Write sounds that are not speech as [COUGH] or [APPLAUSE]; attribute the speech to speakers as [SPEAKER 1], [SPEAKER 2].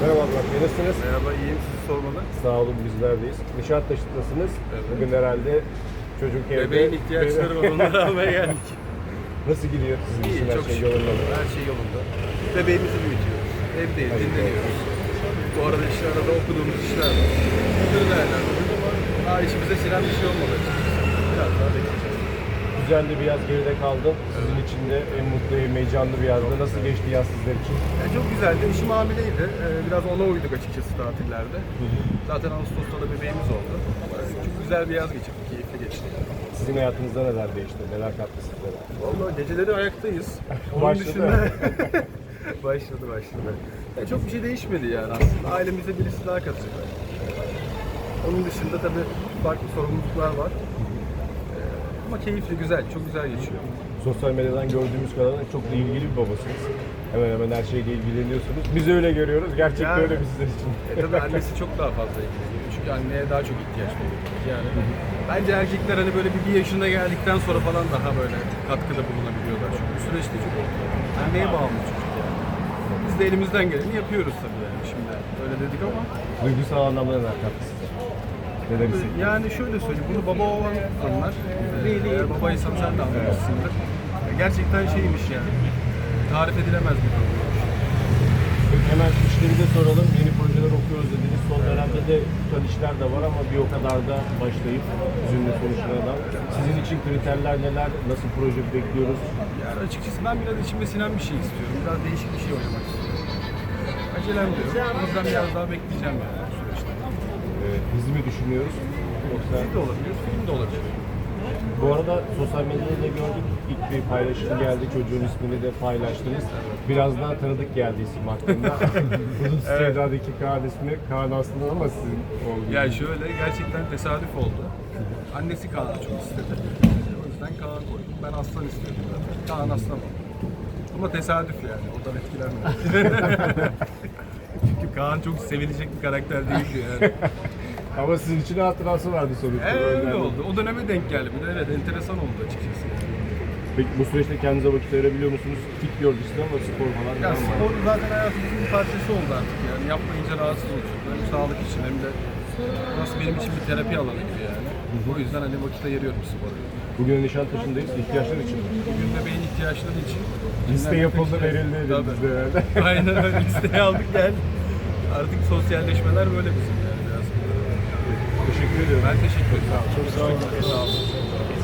[SPEAKER 1] Merhaba Burak nasılsınız?
[SPEAKER 2] Merhaba, iyiyim. Sizi sormalı.
[SPEAKER 1] Sağ olun, bizlerdeyiz. Nişantaşı'ndasınız.
[SPEAKER 2] Evet.
[SPEAKER 1] Bugün herhalde çocuk evde.
[SPEAKER 2] Bebeğin ihtiyaçları var, onları [LAUGHS] almaya geldik.
[SPEAKER 1] Nasıl gidiyor sizin
[SPEAKER 2] İyi,
[SPEAKER 1] için her
[SPEAKER 2] çok
[SPEAKER 1] şey
[SPEAKER 2] şükür.
[SPEAKER 1] yolunda mı?
[SPEAKER 2] Her şey yolunda. Bebeğimizi büyütüyoruz. Evdeyiz,
[SPEAKER 1] Hayırlı
[SPEAKER 2] dinleniyoruz. Bu arada işte arada okuduğumuz işler var. Bunları değerlendiriyoruz ama daha işimize silen bir şey olmadı açıkçası. Biraz daha bekleyeceğiz.
[SPEAKER 1] Güzel de bir yaz geride kaldı. Sizin için de en mutlu, en heyecanlı bir yazdı. Nasıl geçti yaz sizler için?
[SPEAKER 2] Yani çok güzeldi. Eşim hamileydi. Ee, biraz ona uyduk açıkçası tatillerde. Zaten Ağustos'ta da bebeğimiz oldu. Çok güzel bir yaz geçirdik, keyifli geçti.
[SPEAKER 1] Sizin hayatınızda neler değişti? Neler kattı sizlere?
[SPEAKER 2] Vallahi geceleri ayaktayız. [LAUGHS] Onun
[SPEAKER 1] Başladı.
[SPEAKER 2] dışında [LAUGHS] başladı başladı. Ya çok bir şey değişmedi yani aslında. Ailemizde birisi daha katılacak. Onun dışında tabii farklı sorumluluklar var. Ama keyifli, güzel, çok güzel geçiyor.
[SPEAKER 1] Sosyal medyadan gördüğümüz kadarıyla çok da ilgili bir babasınız. Hemen hemen her şeyle ilgileniyorsunuz. Biz öyle görüyoruz. Gerçekten
[SPEAKER 2] Yani-
[SPEAKER 1] öyle bir sizler için.
[SPEAKER 2] E tabii annesi çok daha fazla ilgileniyor. Çünkü anneye daha çok ihtiyaç duyuyor. Yani bence erkekler hani böyle bir, bir yaşına geldikten sonra falan daha böyle katkıda bulunabiliyorlar. Çünkü bu süreçte çok anneye bağımlı çocuk yani. Biz de elimizden geleni yapıyoruz tabii yani şimdi. Öyle dedik ama
[SPEAKER 1] Duygusal anlamda kattı size? Neler hissettiniz?
[SPEAKER 2] yani şöyle söyleyeyim, bunu baba olan anlar. Ee, Eğer babaysan sen de anlamışsındır. Gerçekten şeymiş yani. Tarif edilemez bir.
[SPEAKER 1] Peki hemen işleri de soralım. Yeni projeler okuyoruz dediniz. Son dönemde de tutan işler de var ama bir o kadar da başlayıp üzümlü sonuçlarına. Sizin için kriterler neler? Nasıl proje bekliyoruz?
[SPEAKER 2] Yani açıkçası ben biraz içime sinen bir şey istiyorum. Biraz değişik bir şey oynamak istiyorum. Acelem diyor. O yüzden biraz daha bekleyeceğim yani bu süreçte.
[SPEAKER 1] Ee, dizi mi düşünüyoruz? Yoksa
[SPEAKER 2] Dizi de olabilir, film de olabilir.
[SPEAKER 1] bu arada sosyal medyada da gördük. İlk bir paylaşım geldi. Çocuğun ismini de paylaştınız. Biraz daha tanıdık geldi isim hakkında. [LAUGHS] Uzun Sevda'daki Kaan ismi Kaan aslında ama sizin oldu.
[SPEAKER 2] Yani şöyle gerçekten tesadüf oldu. Annesi Kaan'ı çok istedi. O yüzden Kaan koydum. Ben Aslan istiyordum zaten. Kaan Aslan oldu. Ama tesadüf yani. Oradan etkilenmedim. [LAUGHS] Çünkü Kaan çok sevilecek bir karakter değildi yani.
[SPEAKER 1] Ama sizin için hatırası vardı sonuçta.
[SPEAKER 2] Evet öyle oldu. O döneme denk geldi. Bir de evet enteresan oldu açıkçası.
[SPEAKER 1] Peki bu süreçte kendinize vakit ayırabiliyor musunuz? Fit gördüğünüz ama spor falan
[SPEAKER 2] Ya
[SPEAKER 1] var mı?
[SPEAKER 2] spor zaten hayatımızın bir parçası oldu artık yani. Yapmayınca rahatsız oluyorsun. Hem sağlık için hem de burası benim için bir terapi alanı gibi yani. O yüzden hani vakit ayırıyorum spora.
[SPEAKER 1] Bugün Nişantaşı'ndayız. ihtiyaçlar için.
[SPEAKER 2] Bugün bebeğin ihtiyaçları için.
[SPEAKER 1] Liste yapıldı, verildi
[SPEAKER 2] Tabii.
[SPEAKER 1] elimizde herhalde. [LAUGHS]
[SPEAKER 2] Aynen öyle. Listeyi aldık geldik. Artık sosyalleşmeler böyle bizim yani.
[SPEAKER 1] Teşekkür ediyorum.
[SPEAKER 2] Ben teşekkür ederim.
[SPEAKER 1] Çok sağ olun.
[SPEAKER 2] Çok sağ olun.